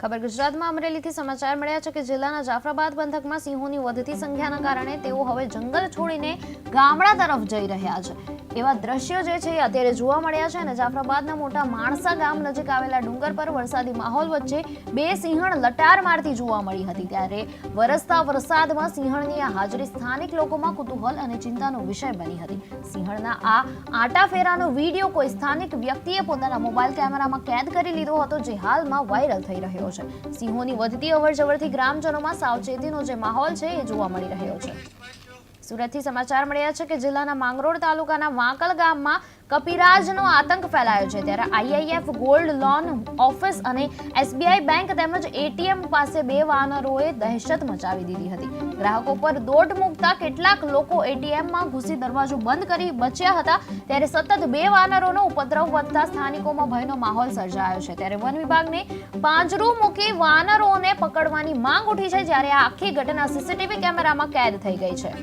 ખબર ગુજરાતમાં અમરેલીથી સમાચાર મળ્યા છે કે જિલ્લાના જાફરાબાદ પંથકમાં સિંહોની વધતી સંખ્યાના કારણે તેઓ હવે જંગલ છોડીને ગામડા તરફ જઈ રહ્યા છે. એવા દ્રશ્યો જે છે અત્યારે જોવા મળ્યા છે અને જાફરાબાદના મોટા માણસા ગામ નજીક આવેલા ડુંગર પર વરસાદી માહોલ વચ્ચે બે સિંહણ લટાર મારતી જોવા મળી હતી. ત્યારે વરસતા વરસાદમાં સિંહણની આ હાજરી સ્થાનિક લોકોમાં કુતૂહલ અને ચિંતાનો વિષય બની હતી. સિંહણના આ આટાફેરાનો વીડિયો કોઈ સ્થાનિક વ્યક્તિએ પોતાના મોબાઈલ કેમેરામાં કેદ કરી લીધો હતો જે હાલમાં વાયરલ થઈ રહ્યો છે. સિંહોની વધતી અવરજવરથી ગ્રામજનોમાં સાવચેતીનો જે માહોલ છે એ જોવા મળી રહ્યો છે. સુરતથી સમાચાર મળ્યા છે કે જિલ્લાના માંગરોળ તાલુકાના વાંકલ ગામમાં કપિરાજનો આતંક ફેલાયો છે. ત્યારે આઈઆઈએફ ગોલ્ડ લોન ઓફિસ અને એસબીઆઈ બેંક તેમજ એટીએમ પાસે બે વાનરોએ દહેશત મચાવી દીધી હતી. ગ્રાહકો પર દોટ મૂકતા કેટલાક લોકો એટીએમમાં ઘૂસી દરવાજો બંધ કરી બચ્યા હતા. ત્યારે સતત બે વાનરોનો ઉપદ્રવ વધતા સ્થાનિકોમાં ભયનો માહોલ સર્જાયો છે. ત્યારે વન વિભાગને પાંજરું મૂકી વાનરોને પકડવાની માંગ ઉઠી છે, જ્યારે આ આખી ઘટના સીસીટીવી કેમેરામાં કેદ થઈ ગઈ છે.